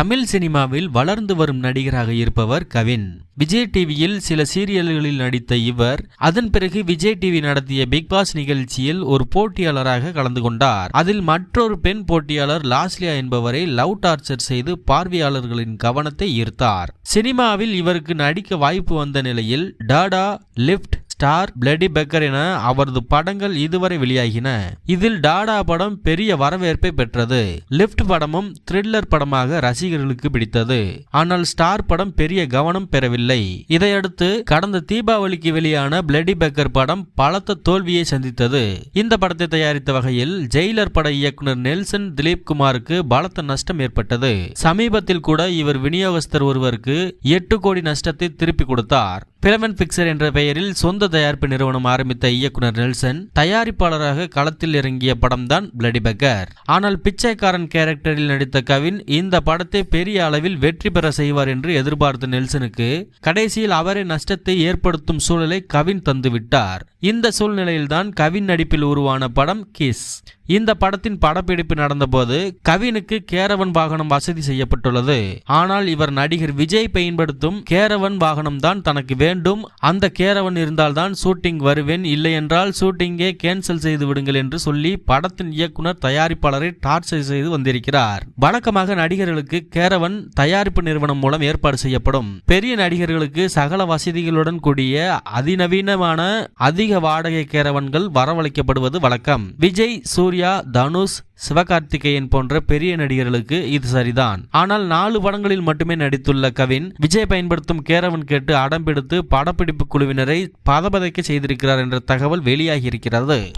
தமிழ் சினிமாவில் வளர்ந்து வரும் நடிகராக இருப்பவர் கவின். விஜய் டிவியில் சில சீரியல்களில் நடித்த இவர் அதன் பிறகு விஜய் டிவி நடத்திய பிக் பாஸ் நிகழ்ச்சியில் ஒரு போட்டியாளராக கலந்து கொண்டார். அதில் மற்றொரு பெண் போட்டியாளர் லாஸ்லியா என்பவரை லவ் டார்ச்சர் செய்து பார்வையாளர்களின் கவனத்தை ஈர்த்தார். சினிமாவில் இவருக்கு நடிக்க வாய்ப்பு வந்த நிலையில் Dada lift star bloody beggar என அவரது படங்கள் இதுவரை வெளியாகின. இதில் டாடா படம் பெரிய வரவேற்பை பெற்றது. லிப்ட் படமும் த்ரில்லர் படமாக ரசிகர்களுக்கு பிடித்தது. ஆனால் ஸ்டார் படம் பெரிய கவனம் பெறவில்லை. இதையடுத்து கடந்த தீபாவளிக்கு வெளியான பிளடி பெக்கர் படம் பலத்த தோல்வியை சந்தித்தது. இந்த படத்தை தயாரித்த வகையில் ஜெயிலர் பட இயக்குனர் நெல்சன் திலீப் குமாருக்கு பலத்த நஷ்டம் ஏற்பட்டது. சமீபத்தில் கூட இவர் விநியோகஸ்தர் ஒருவருக்கு எட்டு கோடி நஷ்டத்தை திருப்பி கொடுத்தார். பிளமன் பிக்சர் என்ற பெயரில் சொந்த தயாரிப்பு நிறுவனம் ஆரம்பித்த இயக்குனர் நெல்சன் தயாரிப்பாளராக களத்தில் இறங்கிய படம்தான் பிளடி பக்கர். ஆனால் பிச்சைக்காரன் கேரக்டரில் நடித்த கவின் இந்த படத்தை பெரிய அளவில் வெற்றி பெற செய்வார் என்று எதிர்பார்த்த நெல்சனுக்கு கடைசியில் அவரே நஷ்டத்தை ஏற்படுத்தும் சூழலை கவின் தந்துவிட்டார். இந்த சூழ்நிலையில்தான் கவின் நடிப்பில் உருவான படம் கிஸ். இந்த படத்தின் படப்பிடிப்பு நடந்தபோது கவினுக்கு கேரவன் வாகனம் வசதி செய்யப்பட்டுள்ளது. ஆனால் இவர் நடிகர் விஜய் பயன்படுத்தும் கேரவன் வாகனம் தான் தனக்கு வேண்டும். அந்த கேரவன் இருந்தால்தான் ஷூட்டிங் வருவேன். இல்லை என்றால் ஷூட்டிங்கே கேன்சல் செய்து விடுங்கள் என்று சொல்லி படத்தின் இயக்குனர் தயாரிப்பாளரை டார்ச்சர் செய்து வந்திருக்கிறார். வழக்கமாக நடிகர்களுக்கு கேரவன் தயாரிப்பு நிறுவனம் மூலம் ஏற்பாடு செய்யப்படும். பெரிய நடிகர்களுக்கு சகல வசதிகளுடன் கூடிய அதிநவீனமான அதிக வாடகை கேரவன்கள் வரவழைக்கப்படுவது வழக்கம். விஜய் சூர்யா தனுஷ் சிவகார்த்திகேயன் போன்ற பெரிய நடிகர்களுக்கு இது சரிதான். ஆனால் நாலு படங்களில் மட்டுமே நடித்துள்ள கவின் விஜய் பயன்படுத்தும் கேரவன் கேட்டு அடம்பிடித்து படப்பிடிப்பு குழுவினரை பதபதைக்க செய்திருக்கிறார் என்ற தகவல் வெளியாகியிருக்கிறது.